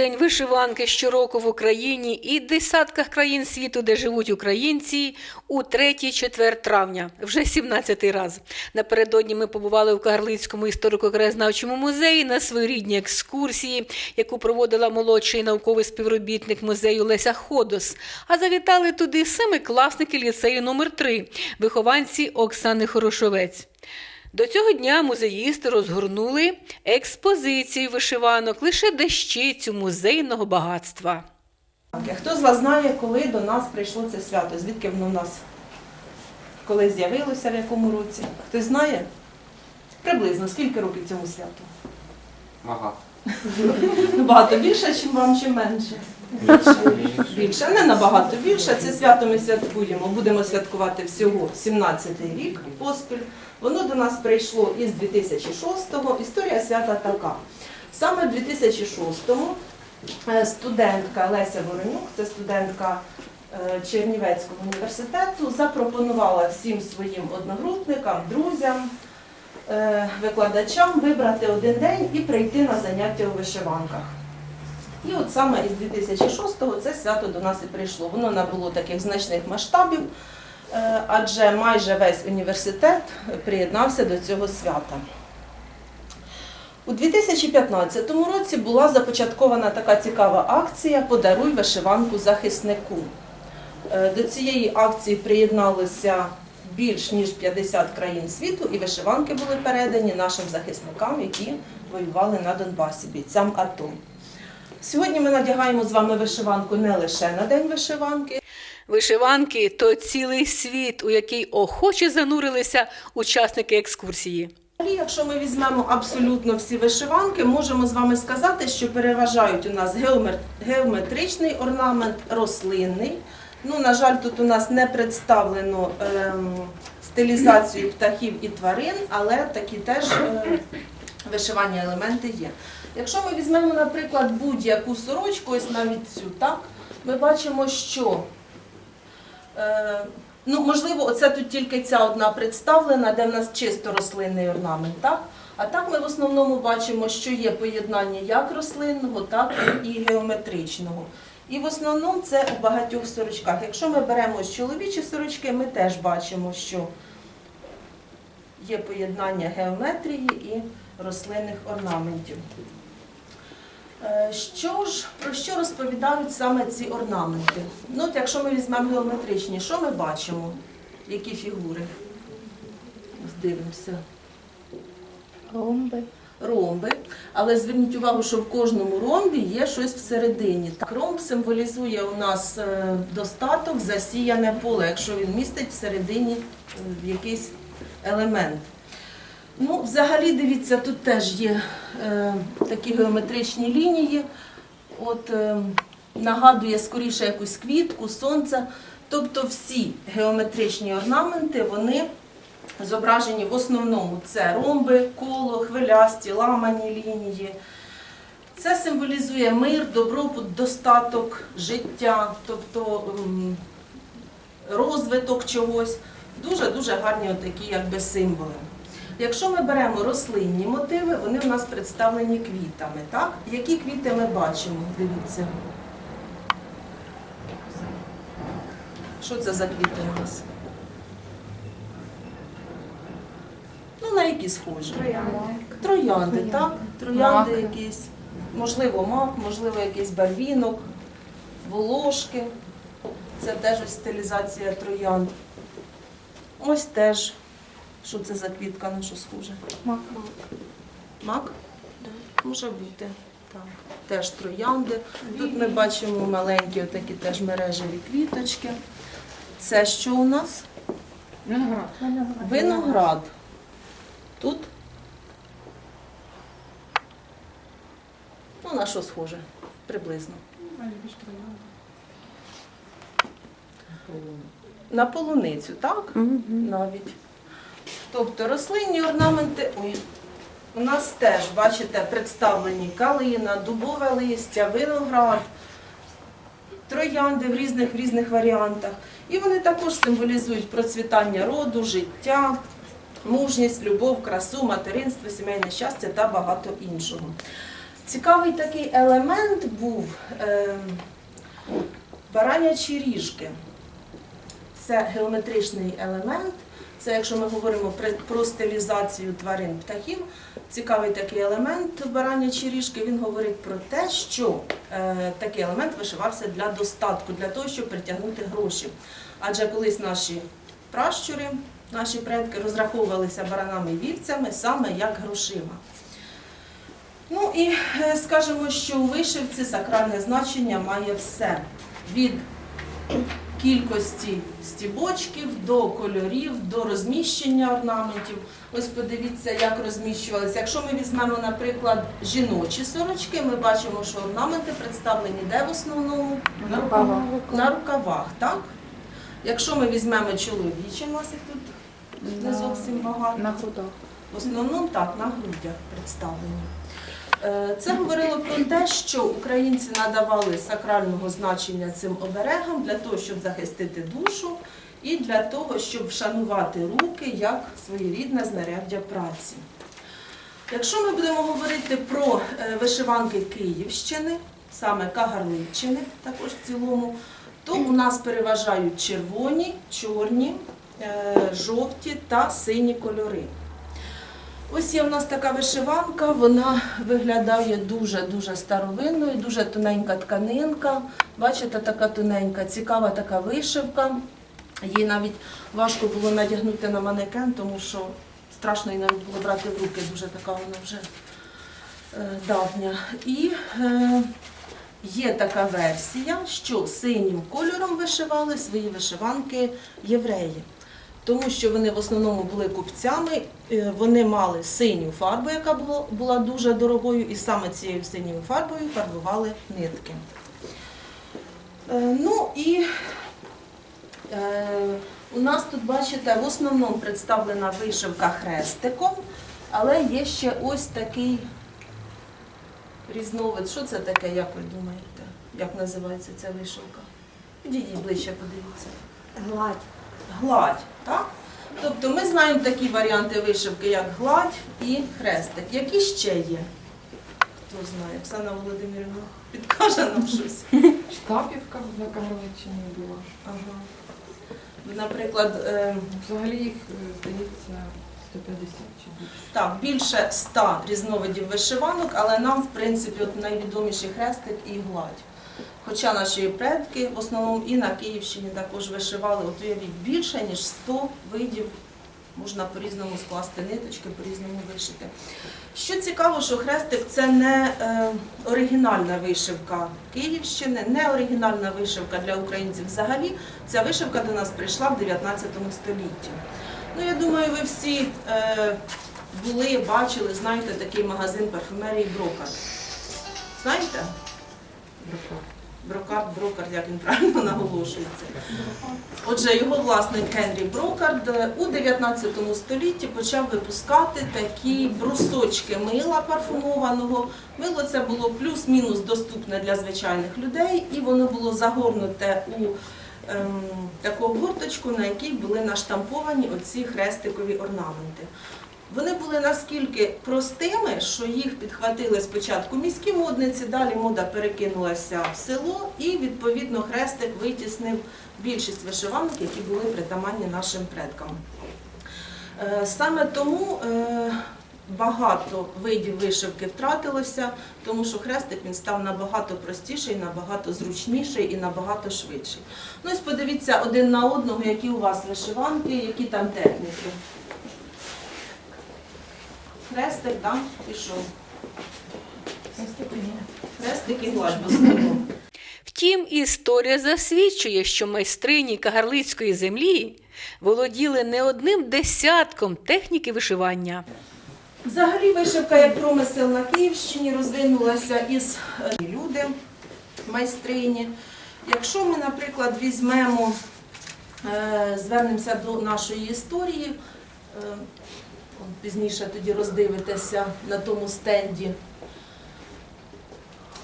День вишиванки щороку в Україні і десятках країн світу, де живуть українці, у 3-4 травня, вже 17-й раз. Напередодні ми побували в Кагарлицькому історико-краєзнавчому музеї на своєрідній екскурсії, яку проводила молодший науковий співробітник музею Леся Ходос. А завітали туди семикласники ліцею номер 3 вихованці Оксани Хорошовець. До цього дня музеїсти розгорнули експозицію вишиванок, лише дещицю музейного багатства. Хто з вас знає, коли до нас прийшло це свято? Звідки воно в нас? Коли з'явилося, в якому році? Хтось знає? Приблизно скільки років цьому святу? Ага. Ну, багато більше, чим вам, чи менше? Більше, не набагато більше. Це свято ми святкуємо. Будемо святкувати всього 17-й рік поспіль. Воно до нас прийшло із 2006-го. Історія свята така. Саме в 2006-му е, студентка Леся Воронюк, це студентка е, Чернівецького університету, запропонувала всім своїм одногрупникам, друзям, е, викладачам вибрати один день і прийти на заняття у вишиванках. І от саме із 2006-го це свято до нас і прийшло. Воно набуло таких значних масштабів, адже майже весь університет приєднався до цього свята. У 2015 році була започаткована така цікава акція Подаруй вишиванку захиснику. Е, До цієї акції приєдналося більш ніж 50 країн світу, і вишиванки були передані нашим захисникам, які воювали на Донбасі, бійцям АТО. Сьогодні ми надягаємо з вами вишиванку не лише на День вишиванки, Вишиванки то цілий світ, у який охоче занурилися учасники екскурсії. Якщо ми візьмемо абсолютно всі вишиванки, можемо з вами сказати, що переважають у нас геометричний орнамент, рослинний. Ну, на жаль, тут у нас не представлено ем, стилізацію птахів і тварин, але такі теж е, вишивання елементи є. Якщо ми візьмемо, наприклад, будь-яку сорочку, ось навіть цю, так, ми бачимо, що Ну, можливо, оце тут тільки ця одна представлена, де в нас чисто рослинний орнамент, так? А так ми в основному бачимо, що є поєднання як рослинного, так і геометричного. І в основному це у багатьох сорочках. Якщо ми беремо чоловічі сорочки, ми теж бачимо, що є поєднання геометрії і рослинних орнаментів. Е, Що ж, про що розповідають саме ці орнаменти? Ну, от якщо ми візьмемо геометричні, що ми бачимо? Які фігури? Ось Дивимося. Ромби. Ромби. Але зверніть увагу, що в кожному ромбі є щось всередині. Так, ромб символізує у нас е, достаток, засіяне поле, якщо він містить всередині е, якийсь елемент. Ну, взагалі, дивіться, тут теж є е, такі геометричні лінії. От е, нагадує скоріше якусь квітку, сонце. Тобто всі геометричні орнаменти, вони зображені в основному це ромби, коло, хвилясті, ламані лінії. Це символізує мир, добробут, достаток, життя, тобто розвиток чогось. Дуже-дуже гарні такі якби символи. Якщо ми беремо рослинні мотиви, вони у нас представлені квітами. Так? Які квіти ми бачимо? Дивіться. Що це за квіти у нас? Ну, на які схожі? Троянди, так? Троянди Мак. якісь, можливо, мак, можливо, якийсь барвінок, волошки. Це теж стилізація троянд. Ось теж. Що це за квітка, на що схоже? Мак. Мак? Може бути. Так. Теж троянди. Тут ми бачимо маленькі отакі теж мережеві квіточки. Це що у нас? Виноград. Виноград. Тут. Ну, на що схоже? Приблизно. На полуницю, так? Навіть. Тобто рослинні орнаменти. Ой. У нас теж, бачите, представлені калина, дубове листя, виноград, троянди в різних в різних варіантах. І вони також символізують процвітання роду, життя, мужність, любов, красу, материнство, сімейне щастя та багато іншого. Цікавий такий елемент був е, баранячі ріжки. Це геометричний елемент. Це якщо ми говоримо про- стилізацію тварин птахів, цікавий такий елемент баранячі ріжки. Він говорить про те, що е, такий елемент вишивався для достатку, для того, щоб притягнути гроші. Адже колись наші пращури, наші предки розраховувалися баранами і вівцями саме як грошима. Ну і е, скажемо, що у вишивці сакральне значення має все. Від кількості стібочків до кольорів, до розміщення орнаментів. Ось подивіться, як розміщувалися. Якщо ми візьмемо, наприклад, жіночі сорочки, ми бачимо, що орнаменти представлені де в основному? На рукавах. На рукавах, так? Якщо ми візьмемо чоловічі, у нас їх тут не зовсім багато. На грудах. В основному так, на грудях представлені. Е, Це говорило про те, що українці надавали сакрального значення цим оберегам для того, щоб захистити душу і для того, щоб вшанувати руки як своєрідне знаряддя праці. Якщо ми будемо говорити про е, вишиванки Київщини, саме Кагарличчини, також в цілому, то у нас переважають червоні, чорні, е, жовті та сині кольори. Ось є у нас така вишиванка, вона виглядає дуже-дуже старовинною, дуже тоненька тканинка. Бачите, така тоненька, цікава така вишивка. Її навіть важко було надягнути на манекен, тому що страшно її навіть було брати в руки, дуже така вона вже е, давня. І е, є така версія, що синім кольором вишивали свої вишиванки євреї тому що вони в основному були купцями, е, вони мали синю фарбу, яка була дуже дорогою, і саме цією синьою фарбою фарбували нитки. Е, Ну і е, у нас тут, бачите, в основному представлена вишивка хрестиком, але є ще ось такий різновид. Що це таке, як ви думаєте? Як називається ця вишивка? Підійдіть ближче, подивіться. Гладь. Гладь, так? Тобто ми знаємо такі варіанти вишивки, як гладь і хрестик. Які ще є? Хто знає? Оксана Володимирівна підкаже нам щось. Штапівка на Кагарличині була. Ага. Наприклад, е, Взагалі їх, е, здається, 150 чи більше. так, більше 100 різновидів вишиванок, але нам, в принципі, от найвідоміший хрестик і гладь. Хоча наші предки в основному і на Київщині також вишивали, от уявіть, більше ніж 100 видів можна по-різному скласти ниточки, по-різному вишити. Що цікаво, що хрестик це не е, оригінальна вишивка Київщини, не оригінальна вишивка для українців взагалі. Ця вишивка до нас прийшла в 19 столітті. Ну, я думаю, ви всі е, були, бачили, знаєте такий магазин парфумерії Брокард. Знаєте? Брокард, Брокард, як він правильно наголошується. Отже, його власник Генрі Брокард у 19 столітті почав випускати такі брусочки мила парфумованого. Мило це було плюс-мінус доступне для звичайних людей, і воно було загорнуте у ем, таку обгорточку, на якій були наштамповані оці хрестикові орнаменти. Вони були наскільки простими, що їх підхватили спочатку міські модниці, далі мода перекинулася в село, і відповідно хрестик витіснив більшість вишиванок, які були притаманні нашим предкам. Е, Саме тому е, багато видів вишивки втратилося, тому що хрестик він став набагато простіший, набагато зручніший і набагато швидший. Ну ось подивіться один на одного, які у вас вишиванки, які там техніки. Хрестик, так, пішов. Хрестик і основному. Втім, історія засвідчує, що майстрині кагарлицької землі володіли не одним десятком техніки вишивання. Взагалі вишивка як промисел на Київщині розвинулася із е, люди, майстрині. Якщо ми, наприклад, візьмемо, е, звернемося до нашої історії, е, пізніше тоді роздивитеся на тому стенді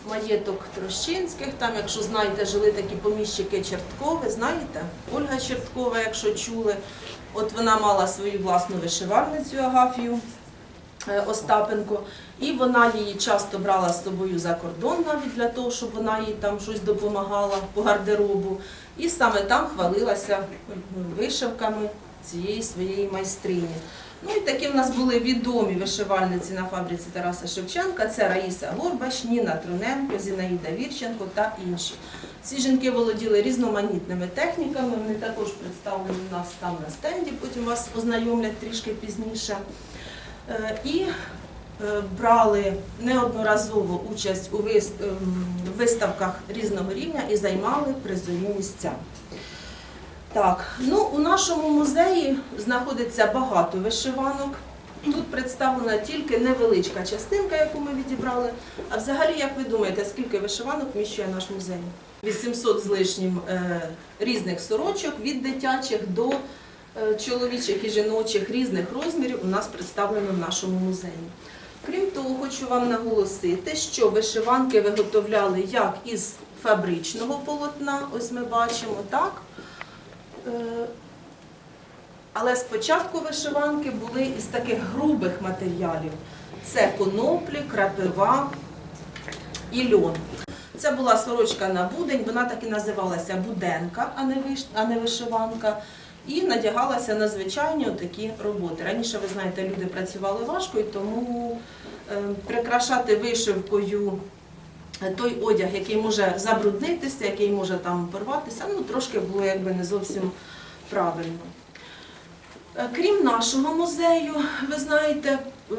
маєток Трощинських. Там, якщо знаєте, жили такі поміщики Черткови, знаєте? Ольга Черткова, якщо чули. От вона мала свою власну вишивальницю Агафію. е, Остапенко. І вона її часто брала з собою за кордон навіть для того, щоб вона їй там щось допомагала по гардеробу. І саме там хвалилася вишивками цієї своєї майстрині. Ну і такі в нас були відомі вишивальниці на фабриці Тараса Шевченка. Це Раїса Горбаш, Ніна Труненко, Зінаїда Вірченко та інші. Ці жінки володіли різноманітними техніками. Вони також представлені у нас там на стенді. Потім вас ознайомлять трішки пізніше. Е, І е, брали неодноразово участь у ем, виставках різного рівня і займали призові місця. Так, ну у нашому музеї знаходиться багато вишиванок. Тут представлена тільки невеличка частинка, яку ми відібрали. А взагалі, як ви думаєте, скільки вишиванок вміщує наш музей? 800 з лишнім е, різних сорочок від дитячих до е, чоловічих і жіночих різних розмірів у нас представлено в нашому музеї. Крім того, хочу вам наголосити, що вишиванки виготовляли як із фабричного полотна, ось ми бачимо, так? Е, Але спочатку вишиванки були із таких грубих матеріалів: це коноплі, крапива і льон. Це була сорочка на будень, вона так і називалася буденка, а не вишиванка. І надягалася на звичайні такі роботи. Раніше, ви знаєте, люди працювали важко, і тому е, прикрашати вишивкою той одяг, який може забруднитися, який може там порватися, ну трошки було якби не зовсім правильно. Е, Крім нашого музею, ви знаєте, е,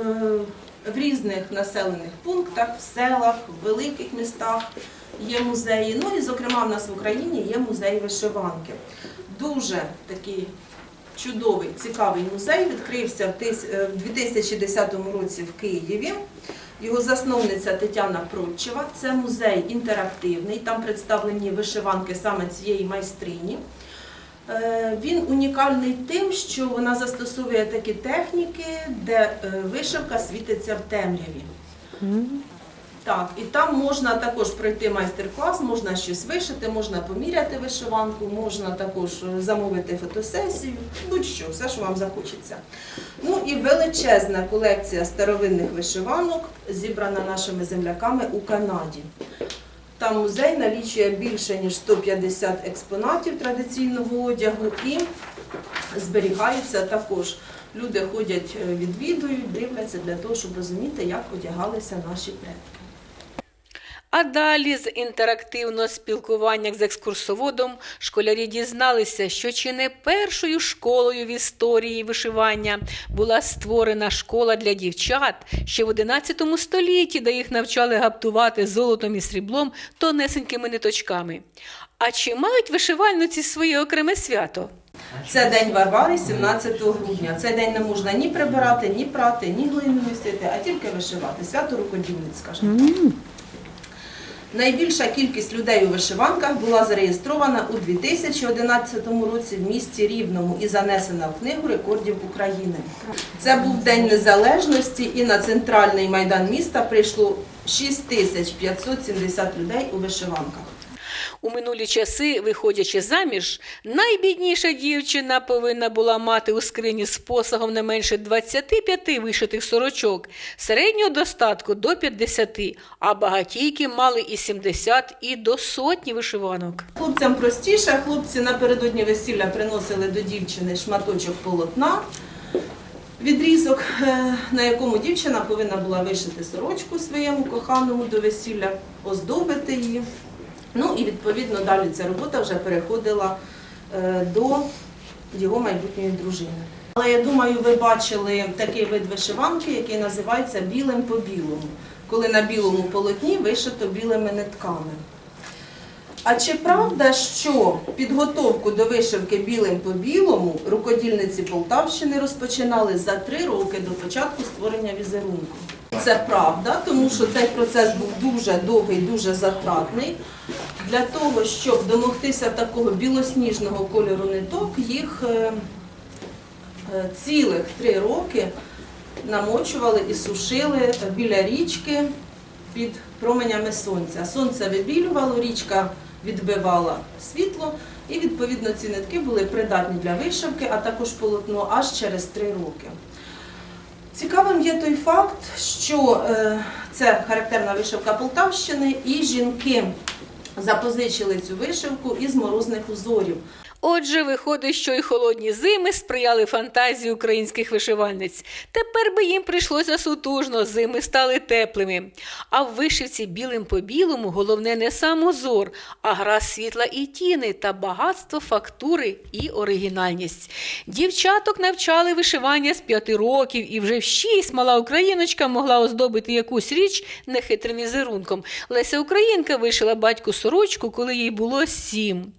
в різних населених пунктах, в селах, в великих містах є музеї. Ну і, зокрема, в нас в Україні є музей вишиванки. Дуже такий чудовий, цікавий музей відкрився в тис- е, в 2010 році в Києві. Його засновниця Тетяна Протчева. Це музей інтерактивний, там представлені вишиванки саме цієї майстрині. Е, Він унікальний тим, що вона застосовує такі техніки, де е, вишивка світиться в темряві. Так, і там можна також пройти майстер-клас, можна щось вишити, можна поміряти вишиванку, можна також е, замовити фотосесію, будь-що, все, що вам захочеться. Ну і величезна колекція старовинних вишиванок, зібрана нашими земляками у Канаді. Там музей налічує більше ніж 150 експонатів традиційного одягу і зберігаються також. Люди ходять, е, відвідують, дивляться для того, щоб розуміти, як одягалися наші предки. А далі з інтерактивного спілкування з екскурсоводом школярі дізналися, що чи не першою школою в історії вишивання була створена школа для дівчат ще в 11 столітті, де їх навчали гаптувати золотом і сріблом тонесенькими ниточками. А чи мають вишивальниці своє окреме свято? Це день Варвари, 17 грудня. Цей день не можна ні прибирати, ні прати, ні глину місити, а тільки вишивати. Свято рукодільниць, скажімо. Найбільша кількість людей у вишиванках була зареєстрована у 2011 році в місті Рівному і занесена в книгу рекордів України. Це був День Незалежності, і на центральний майдан міста прийшло 6570 людей у вишиванках. У минулі часи, виходячи заміж, найбідніша дівчина повинна була мати у скрині з посагом не менше 25 вишитих сорочок, середнього достатку до 50, а багатійки мали і 70, і до сотні вишиванок. Хлопцям простіше, хлопці напередодні весілля приносили до дівчини шматочок полотна, відрізок, е, на якому дівчина повинна була вишити сорочку своєму коханому до весілля, оздобити її. Ну і відповідно далі ця робота вже переходила е, до його майбутньої дружини. Але я думаю, ви бачили такий вид вишиванки, який називається білим по білому, коли на білому полотні вишито білими нитками. А чи правда, що підготовку до вишивки білим по білому рукодільниці Полтавщини розпочинали за три роки до початку створення візерунку? Це правда, тому що цей процес був дуже довгий, дуже затратний. Для того, щоб домогтися такого білосніжного кольору ниток, їх е, е, цілих три роки намочували і сушили біля річки під променями сонця. Сонце вибілювало, річка відбивала світло, і відповідно ці нитки були придатні для вишивки, а також полотно аж через три роки. Цікавим є той факт, що е, це характерна вишивка Полтавщини, і жінки запозичили цю вишивку із морозних узорів. Отже, виходить, що й холодні зими сприяли фантазії українських вишивальниць. Тепер би їм прийшлося сутужно, зими стали теплими. А в вишивці білим по білому головне не сам узор, а гра світла і тіни та багатство фактури і оригінальність. Дівчаток навчали вишивання з п'яти років, і вже в шість мала україночка могла оздобити якусь річ нехитрим візерунком. Леся Українка вишила батьку сорочку, коли їй було сім.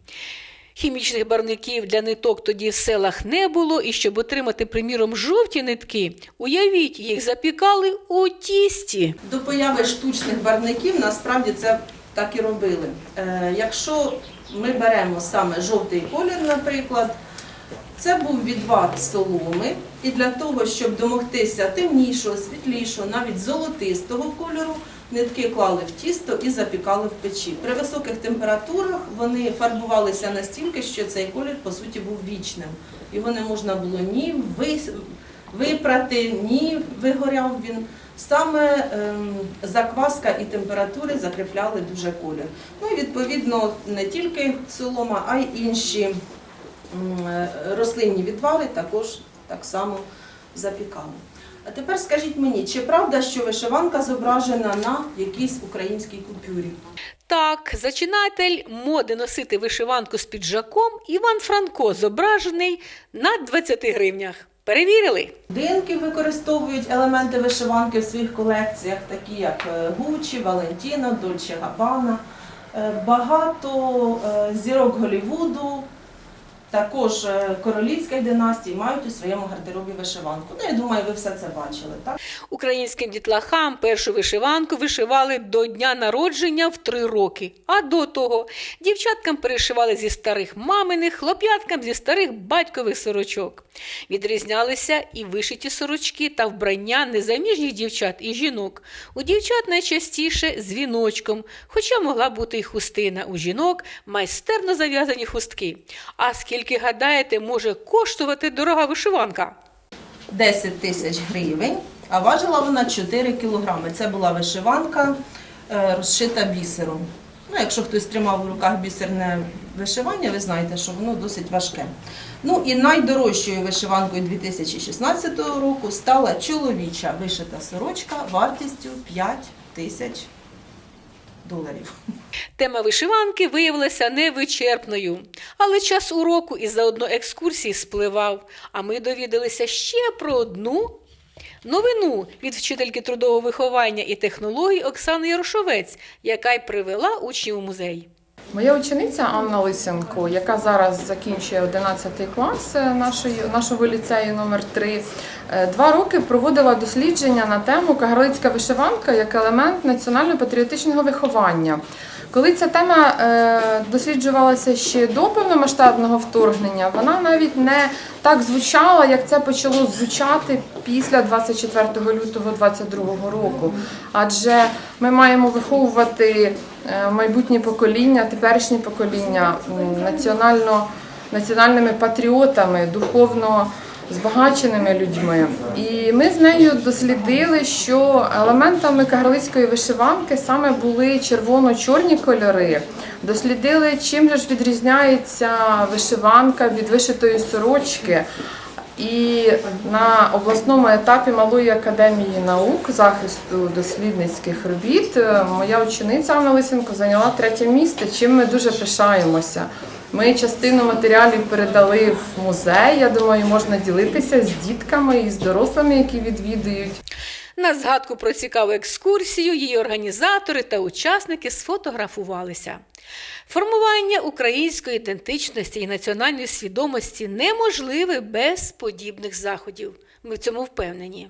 Хімічних барвників для ниток тоді в селах не було, і щоб отримати, приміром, жовті нитки, уявіть, їх запікали у тісті. До появи штучних барвників насправді це так і робили. Е, якщо ми беремо саме жовтий колір, наприклад, це був відвар соломи, і для того, щоб домогтися темнішого, світлішого, навіть золотистого кольору, нитки клали в тісто і запікали в печі. При високих температурах вони фарбувалися настільки, що цей колір по суті був вічним. Його не можна було ні випрати, ні вигоряв він. Саме ем, закваска і температури закріпляли дуже колір. Ну і відповідно не тільки солома, а й інші е, рослинні відвари також так само запікали. А тепер скажіть мені, чи правда, що вишиванка зображена на якійсь українській купюрі? Так, зачинатель моди носити вишиванку з піджаком Іван Франко зображений на 20 гривнях. Перевірили? Будинки використовують елементи вишиванки в своїх колекціях, такі як е, Гуччі, Валентіно, Дольче Габбана. Е, Багато е, зірок Голлівуду, також е, королівських династій мають у своєму гардеробі вишиванку. Ну, я думаю, ви все це бачили, так? Українським дітлахам першу вишиванку вишивали до дня народження в три роки. А до того дівчаткам перешивали зі старих маминих, хлоп'яткам зі старих батькових сорочок. Відрізнялися і вишиті сорочки та вбрання незаміжніх дівчат і жінок. У дівчат найчастіше з віночком, хоча могла бути й хустина. У жінок майстерно зав'язані хустки. А скільки гадаєте, може коштувати дорога вишиванка? 10 тисяч гривень, а важила вона 4 кілограми. Це була вишиванка е, розшита бісером. Ну, якщо хтось тримав у руках бісерне вишивання, ви знаєте, що воно досить важке. Ну і найдорожчою вишиванкою 2016 року стала чоловіча вишита сорочка вартістю 5 тисяч доларів. Тема вишиванки виявилася невичерпною, але час уроку і заодно екскурсії спливав. А ми довідалися ще про одну новину від вчительки трудового виховання і технологій Оксани Ярошовець, яка й привела учнів у музей. Моя учениця Анна Лисенко, яка зараз закінчує 11 клас е, нашої, нашого ліцею номер 3 два роки проводила дослідження на тему Кагарлицька вишиванка як елемент національно-патріотичного виховання. Коли ця тема е, досліджувалася ще до повномасштабного вторгнення, вона навіть не так звучала, як це почало звучати після 24 лютого 2022 року. Адже ми маємо виховувати е, майбутнє покоління, теперішнє покоління національно, національними патріотами, духовно збагаченими людьми. І ми з нею дослідили, що елементами кагарлицької вишиванки саме були червоно-чорні кольори. Дослідили, чим же ж відрізняється вишиванка від вишитої сорочки. І на обласному етапі Малої академії наук захисту дослідницьких робіт е, моя учениця Анна Лисенко зайняла третє місце, чим ми дуже пишаємося. Ми частину матеріалів передали в музей. Я думаю, можна ділитися з дітками і з дорослими, які відвідують. На згадку про цікаву екскурсію її організатори та учасники сфотографувалися. Формування української ідентичності і національної свідомості неможливе без подібних заходів. Ми в цьому впевнені.